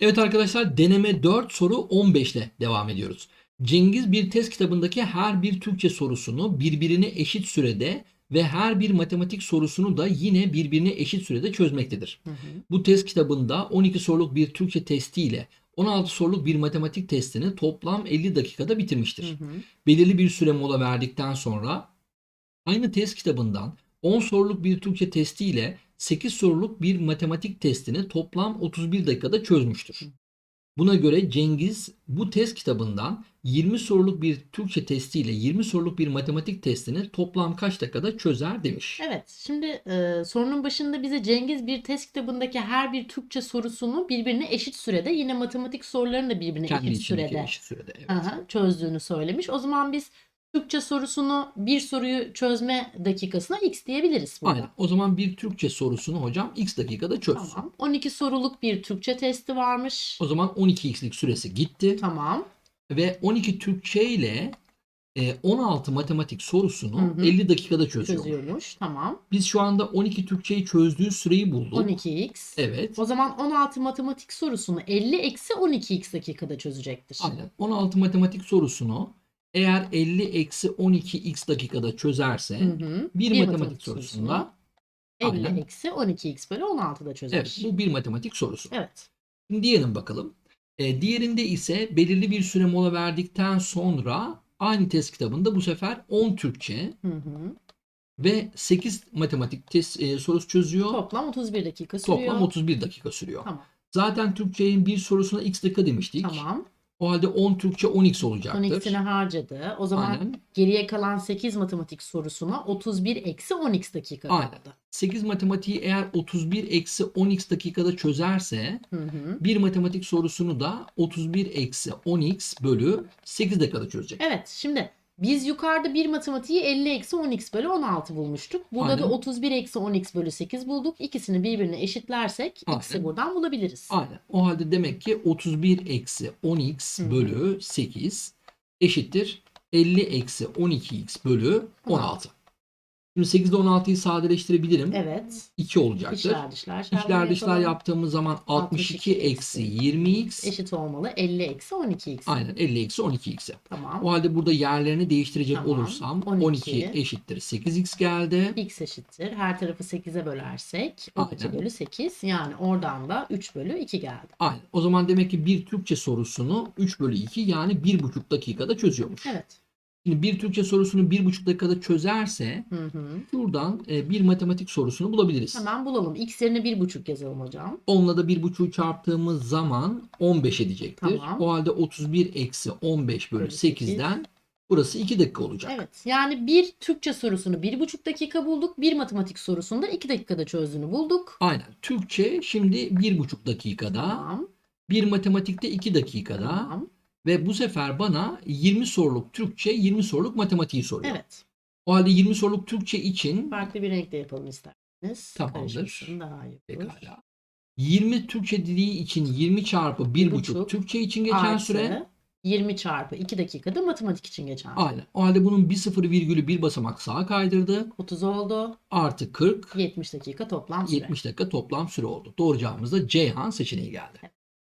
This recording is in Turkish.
Evet arkadaşlar deneme 4 soru 15 ile devam ediyoruz. Cengiz bir test kitabındaki her bir Türkçe sorusunu birbirine eşit sürede ve her bir matematik sorusunu da yine birbirine eşit sürede çözmektedir. Hı hı. Bu test kitabında 12 soruluk bir Türkçe testi ile 16 soruluk bir matematik testini toplam 50 dakikada bitirmiştir. Hı hı. Belirli bir süre mola verdikten sonra aynı test kitabından 10 soruluk bir Türkçe testi ile 8 soruluk bir matematik testini toplam 31 dakikada çözmüştür. Buna göre Cengiz bu test kitabından 20 soruluk bir Türkçe testi ile 20 soruluk bir matematik testini toplam kaç dakikada çözer demiş. Evet, şimdi e, sorunun başında bize Cengiz bir test kitabındaki her bir Türkçe sorusunu birbirine eşit sürede, yine matematik sorularını da birbirine Kendi eşit sürede eşit sürede. Evet. aha, çözdüğünü söylemiş. O zaman biz Türkçe sorusunu bir soruyu çözme dakikasına x diyebiliriz burada. Aynen. O zaman bir Türkçe sorusunu hocam x dakikada çözsün. Tamam. 12 soruluk bir Türkçe testi varmış. O zaman 12x'lik süresi gitti. Tamam. Ve 12 Türkçe ile e, 16 matematik sorusunu Hı hı. 50 dakikada çözüyor. Çözüyormuş. Tamam. Biz şu anda 12 Türkçeyi çözdüğü süreyi bulduk. 12x. Evet. O zaman 16 matematik sorusunu 50 eksi 12x dakikada çözecektir. Aynen. 16 matematik sorusunu eğer 50 eksi 12x dakikada çözerse Hı hı. bir, matematik, sorusunda 50 Aynen. eksi 12x bölü 16'da çözer. evet bu bir matematik sorusu. Evet. Şimdi diyelim bakalım. E, diğerinde ise belirli bir süre mola verdikten sonra aynı test kitabında bu sefer 10 Türkçe Hı hı. ve 8 matematik test e, sorusu çözüyor. Toplam 31 dakika sürüyor. Toplam 31 dakika sürüyor. Tamam. Zaten Türkçe'nin bir sorusuna x dakika demiştik. Tamam. O halde 10 Türkçe 10x olacaktır. 12'sini harcadı. O zaman Aynen. geriye kalan 8 matematik sorusuna 31 eksi 10x dakika Aynen. kaldı. 8 matematiği eğer 31 eksi 10x dakikada çözerse Hı hı. bir matematik sorusunu da 31 eksi 10x bölü 8 dakikada çözecek. Evet şimdi biz yukarıda bir matematiği 50 eksi 10x bölü 16 bulmuştuk. Burada da Aynen. 31 eksi 10x bölü 8 bulduk. İkisini birbirine eşitlersek x'i buradan bulabiliriz. Aynen. O halde demek ki 31 eksi 10x Hı hı. bölü 8 eşittir 50 eksi 12x bölü 16. Şimdi 8 ile 16'yı sadeleştirebilirim. Evet. 2 olacaktır. İşler dışlar. Çarpımı dışlar yaptığımız zaman 62 eksi 20x Eşit olmalı 50 eksi 12x. aynen 50 eksi 12x'e. Tamam. O halde burada yerlerini değiştirecek Tamam. olursam 12. 12 eşittir 8x geldi. x eşittir. Her tarafı 8'e bölersek 12 Aynen. bölü 8. Yani oradan da 3 bölü 2 geldi. Aynen. O zaman demek ki bir Türkçe sorusunu 3 bölü 2 yani 1,5 dakikada çözüyormuş. Evet. Şimdi bir Türkçe sorusunu 1,5 dakikada çözerse Hı hı. şuradan e, bir matematik sorusunu bulabiliriz. Hemen bulalım. X yerine 1,5 yazalım hocam. Onunla da 1,5'u çarptığımız zaman 15 edecektir. Tamam. O halde 31 eksi 15 bölü Bölü sekiz. 8'den burası 2 dakika olacak. Evet. Yani bir Türkçe sorusunu 1,5 dakika bulduk. Bir matematik sorusunu da 2 dakikada çözdüğünü bulduk. Aynen. Türkçe şimdi 1,5 dakikada, Tamam. bir matematikte 2 dakikada Tamam. Ve bu sefer bana 20 soruluk Türkçe, 20 soruluk matematiği soruyor. Evet. O halde 20 soruluk Türkçe için Farklı bir renkte yapalım isterseniz. Tamamdır. Daha iyi pekala. 20 Türkçe diliği için 20 çarpı 1,5 buçuk Türkçe için geçen Artı süre 20 çarpı 2 dakikada matematik için geçen süre. Aynen. O halde bunun bir sıfır virgülü bir basamak sağa kaydırdı. 30 oldu. Artı 40 70 dakika toplam süre. 70 dakika toplam süre oldu. Doğru cevabımız da Ceyhan seçeneği geldi.